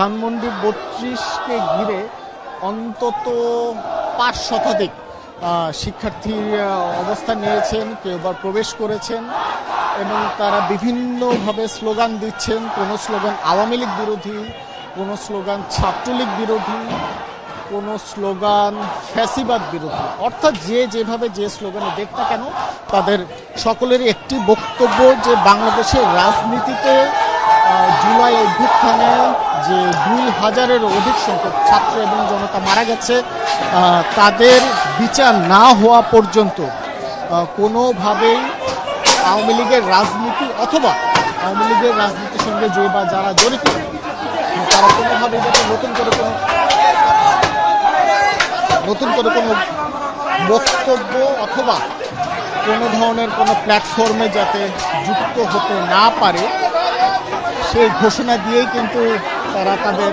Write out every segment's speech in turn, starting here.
ধানমন্ডি বত্রিশকে ঘিরে অন্তত পাঁচ শতাধিক শিক্ষার্থীর অবস্থান নিয়েছেন, কেউ বা প্রবেশ করেছেন এবং তারা বিভিন্নভাবে স্লোগান দিচ্ছেন, কোনো স্লোগান আওয়ামী লীগ বিরোধী, কোনো স্লোগান ছাত্রলীগ বিরোধী, কোনো স্লোগান ফ্যাসিবাদ বিরোধী। অর্থাৎ যে যেভাবে যে স্লোগানে দেখ না কেন, তাদের সকলেরই একটি বক্তব্য যে বাংলাদেশের রাজনীতিতে জুলাই অভ্যুত্থানে যে দুই হাজারের অধিক সংখ্যক ছাত্র এবং জনতা মারা গেছে তাদের বিচার না হওয়া পর্যন্ত কোনোভাবেই আওয়ামী লীগের রাজনীতি অথবা আওয়ামী লীগের রাজনীতির সঙ্গে যে বা যারা জড়িত, তারা কোনোভাবেই যাতে নতুন করে কোনো নতুন করে কোনো বক্তব্য অথবা কোনো ধরনের কোনো প্ল্যাটফর্মে যাতে যুক্ত হতে না পারে সেই ঘোষণা দিয়েই কিন্তু তারা তাদের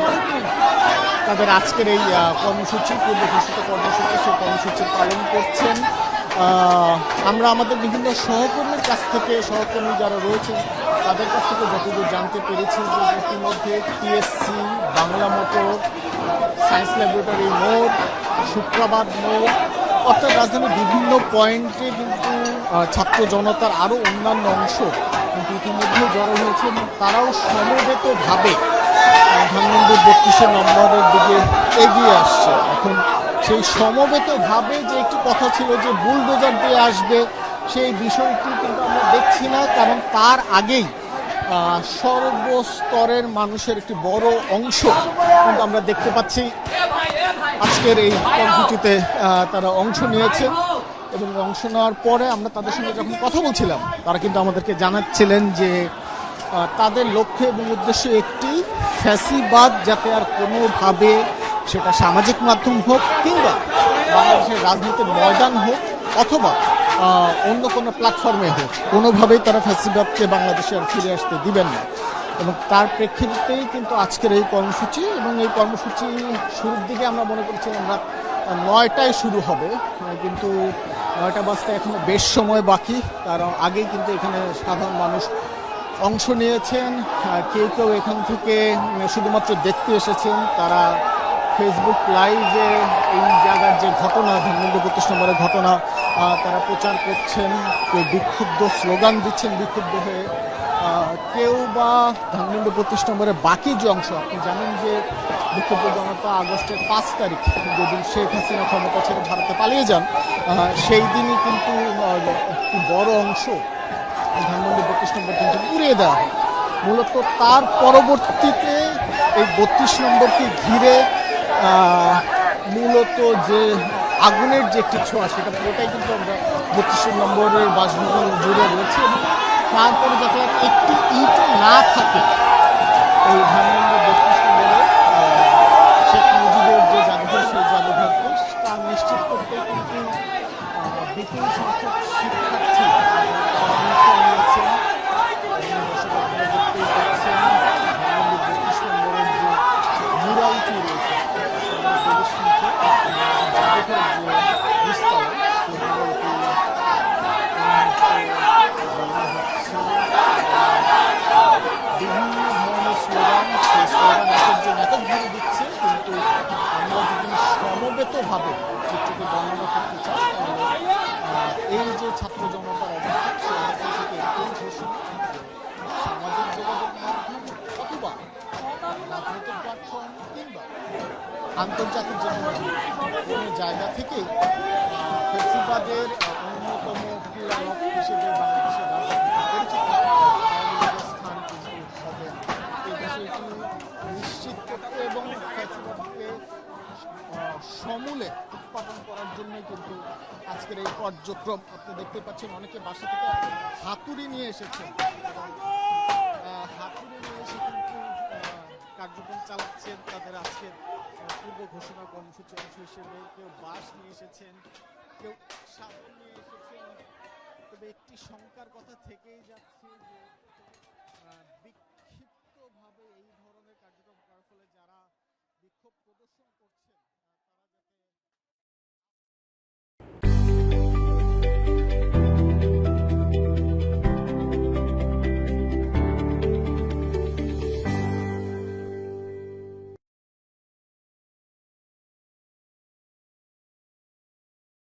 তাদের আজকের এই কর্মসূচি, পূর্ব ঘোষিত কর্মসূচি, সেই কর্মসূচি পালন করছেন। আমরা আমাদের বিভিন্ন সহকর্মীর কাছ থেকে, সহকর্মী যারা রয়েছেন, তাদের কাছ থেকে যতদূর জানতে পেরেছি যে ইতিমধ্যে TSC, Bangla motor, science laboratory মোড় শুক্রবার মোড়, অর্থাৎ রাজধানীর বিভিন্ন পয়েন্টে কিন্তু ছাত্র জনতার আরও অন্যান্য অংশ কিন্তু ইতিমধ্যে জড়ো হয়েছেন তারাও সমবেতভাবে আহ, ধানমন্ডি বত্রিশের নম্বরের দিকে এগিয়ে আসছে। এখন সেই সমবেতভাবে যে একটি কথা ছিল যে বুলডোজার দিয়ে আসবে সেই বিষয়টি কিন্তু আমরা দেখছি না কারণ তার আগেই সর্বস্তরের মানুষের একটি বড় অংশ কিন্তু আমরা দেখতে পাচ্ছি। আজকের এই কর্মসূচিতে তারা অংশ নিয়েছে এবং অংশ নেওয়ার পরে আমরা তাদের সঙ্গে যখন কথা বলছিলাম তারা কিন্তু আমাদেরকে জানাচ্ছিলেন যে তাদের লক্ষ্য এবং উদ্দেশ্য একটি, ফ্যাসিবাদ যাতে আর কোনোভাবে সেটা সামাজিক মাধ্যম হোক কিংবা বাংলাদেশের রাজনীতির ময়দান হোক অথবা অন্য কোনো প্ল্যাটফর্মে হোক, কোনোভাবেই তারা ফ্যাসিবাদকে বাংলাদেশে আর ফিরে আসতে দিবেন না। এবং তার প্রেক্ষিতেই কিন্তু আজকের এই কর্মসূচি এবং এই কর্মসূচি শুরুর দিকে আমরা মনে করছিলাম রাত নয়টায় শুরু হবে কিন্তু নয়টা বাজতে এখনও বেশ সময় বাকি। কারণ আগেই কিন্তু এখানে সাধারণ মানুষ অংশ নিয়েছেন। কেউ কেউ এখান থেকে শুধুমাত্র দেখতে এসেছেন। তারা ফেসবুক লাইভে এই জায়গার যে ঘটনা ধানমন্ডি বত্রিশ নম্বরের ঘটনা তারা প্রচার করছেন। কেউ বিক্ষুব্ধ স্লোগান দিচ্ছেন বিক্ষুব্ধ হয়ে। কেউ বা ধানমন্ডি বত্রিশ নম্বরের বাকি যে অংশ, আপনি জানেন যে বিক্ষুব্ধ জনতা আগস্টের পাঁচ তারিখ, যেদিন শেখ হাসিনা ক্ষমতা ছেড়ে ভারতে পালিয়ে যান সেই দিনই কিন্তু একটি বড় অংশ ধানমন্ডি বত্রিশ নম্বর কিন্তু উড়িয়ে দেওয়া হয়। মূলত তার পরবর্তীতে এই বত্রিশ নম্বরকে ঘিরে মূলত যে আগুনের যে একটি ছোঁয়া, সেটা পুরোটাই কিন্তু আমরা বত্রিশ নম্বরের বাসভবন জুড়ে রয়েছে এবং তারপরে যাতে একটি ইট না থাকে, এই ধানমন্ডি বত্রিশ নম্বরে শেখ মুজিবের যে জাদুঘর, সেই জাদুঘরকে তা নিশ্চিত করতে কিন্তু বিপুল সংখ্যক শিক্ষার্থী অংশ নিয়েছেন এবং দর্শক আপনারা দেখতেই পাচ্ছেন ধানমন্ডি বত্রিশ নম্বরের যে মুরালটি রয়েছে আমরা প্রবেশ মুখে জাদুঘর যে নিচতলা সেই মুরালটি এই মুহূর্তে বানানো হচ্ছে বিভিন্ন ধরনের স্লোগান সেই স্লোগান একজন এককভাবে দিচ্ছে কিন্তু আমরা যদি সমবেতভাবে চিত্রটি বর্ণনা করতে চাই এই যে ছাত্র জনতার সামাজিক অথবা আন্তর্জাতিক যে কোনো জায়গা থেকে ফেসিবাদের অন্যতম ক্রীড়ানক হিসেবে বাংলাদেশের সমূলে উৎপাদন করার জন্যই কিন্তু আজকের এই কার্যক্রম আপনি দেখতে পাচ্ছেন, অনেকে বাসা থেকে হাতুড়ি নিয়ে এসেছে হাতুড়ি নিয়ে এসে কিন্তু কার্যক্রম চালাচ্ছেন তাদের আজকের পূর্ব ঘোষণা কর্মসূচি অংশ হিসেবে। কেউ বাস নিয়ে এসেছেন, কেউ সাবান নিয়ে এসেছেন। তবে একটি শঙ্কার কথা থেকেই যাচ্ছে যে বিক্ষিপ্তভাবে এই ধরনের কার্যক্রম করার ফলে যারা বিক্ষোভ প্রদর্শন করছে